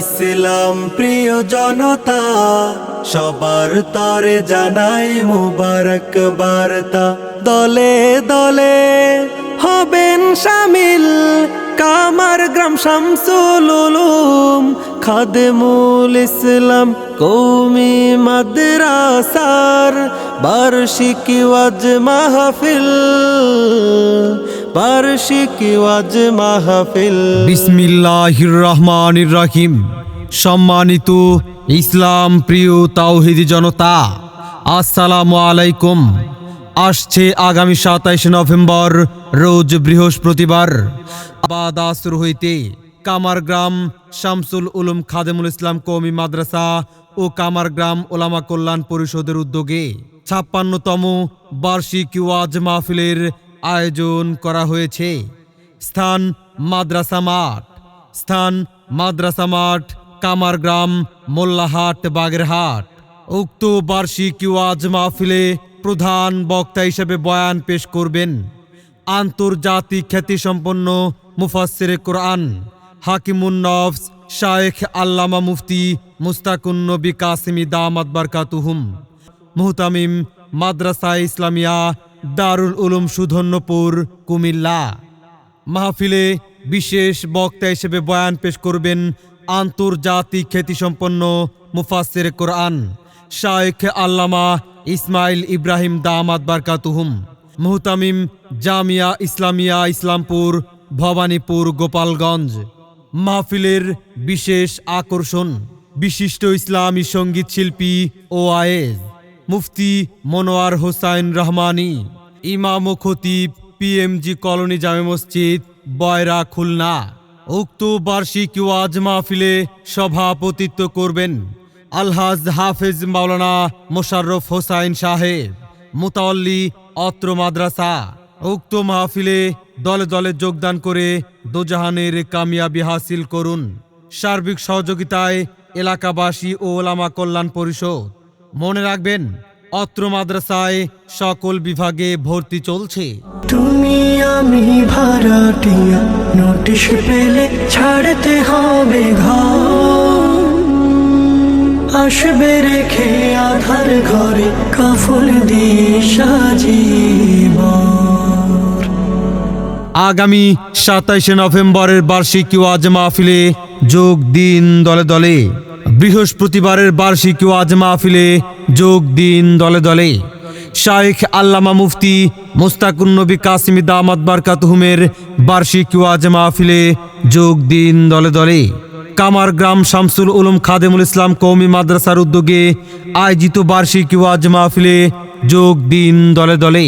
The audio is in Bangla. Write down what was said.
ইসলাম প্রিয় জনতা, সবার তরে জানাই মুবারক বার্তা। দলে দলে হবেন শামিল কামার গ্রাম শামসুল উলুম, খাদেমুল ইসলাম কৌমি মাদ্রাসার বার্ষিকী ওয়াজ মাহফিল। বার্ষিকী রহিম সম্মানিত ইসলাম প্রিয় তাওহিদি জনতা, আসসালামু আলাইকুম। আসছে আগামী সাতাইশে নভেম্বর, রোজ বৃহস্পতিবার। আবাদ আসর হইতে কামারগ্রাম শামসুল উলুম খাদেমুল ইসলাম কৌমি মাদ্রাসা ও কামারগ্রাম ওলামা কল্যাণ পরিষদের উদ্যোগে ছাপ্পান্নতম বার্ষিক ওয়াজ মাহফিলের আয়োজন করা হয়েছে। স্থান মাদ্রাসা মাঠ। স্থান মাদ্রাসা মাঠ, কামারগ্রাম, মোল্লাহাট, বাগেরহাট। উক্ত বার্ষিক ওয়াজ মাহফিলে প্রধান বক্তা হিসেবে বয়ান পেশ করবেন আন্তর্জাতিক খ্যাতিসম্পন্ন মুফাসসিরে কোরআন হাকিমুন নফস শায়েখ আল্লামা মুফতি মুস্তাকুন নবী কাসিমি দামাত বারকাতুহুম। মুহতামিম মাদ্রাসা ইসলামিয়া দারুল উলুম সুধন্যপুর, কুমিল্লা। মাহফিলে বিশেষ বক্তা হিসেবে বয়ান পেশ করবেন আন্তর্জাতিক খ্যাতিসম্পন্ন মুফাসসির কোরআন, শায়েখ আল্লামা ইসমাইল ইব্রাহিম দামাত বারকাতুহুম, মুহতামিম জামিয়া ইসলামিয়া ইসলামপুর, ভবানীপুর, গোপালগঞ্জ। মাহফিলের বিশেষ আকর্ষণ, বিশিষ্ট ইসলামী সংগীত শিল্পী ও আয়েজ, মুফতি মনোয়ার হোসাইন রহমানি। ইমাম খতিব, পিএমজি কলোনি জামে মসজিদ, বয়রা, খুলনা। উক্ত বার্ষিক ওয়াজ মাহফিলে সভাপতিত্ব করবেন আলহাজ হাফেজ মাওলানা মোশাররফ হোসাইন সাহেব মুতাল্লি অত্র মাদ্রাসা। উক্ত মাহফিলে দলে দলে যোগদান করে দোজাহানের কামিয়াবি হাসিল করুন। সার্বিক সহযোগিতায় এলাকাবাসী ও ওলামা কল্যাণ পরিষদ। মনে রাখবেন অত্র মাদ্রাসায় সকল বিভাগে ভর্তি চলছে। তুমি আমি ভাড়াটিয়া নোটিশ পেলে ছাড়তে হবে ঘর। আসবে রেখে আধার ঘরে কাফল দিয়ে সাজিব আগামী সাতাইশে নভেম্বরের বার্ষিক ওয়াজ মাহফিলে যোগ দিন দলে দলে। বৃহস্পতিবারের বার্ষিক ওয়াজ মাহফিলে যোগ দিন দলে দলে। শায়েখ আল্লামা মুফতি মুস্তাকুন নবী কাসিমি দামাত বারকাতুহুমের বার্ষিক ওয়াজ মাহফিলে যোগ দিন দলে দলে। কামার গ্রাম শামসুল উলুম খাদেমুল ইসলাম কৌমি মাদ্রাসার উদ্যোগে আয়োজিত বার্ষিক ওয়াজ মাহফিলে যোগ দিন দলে দলে।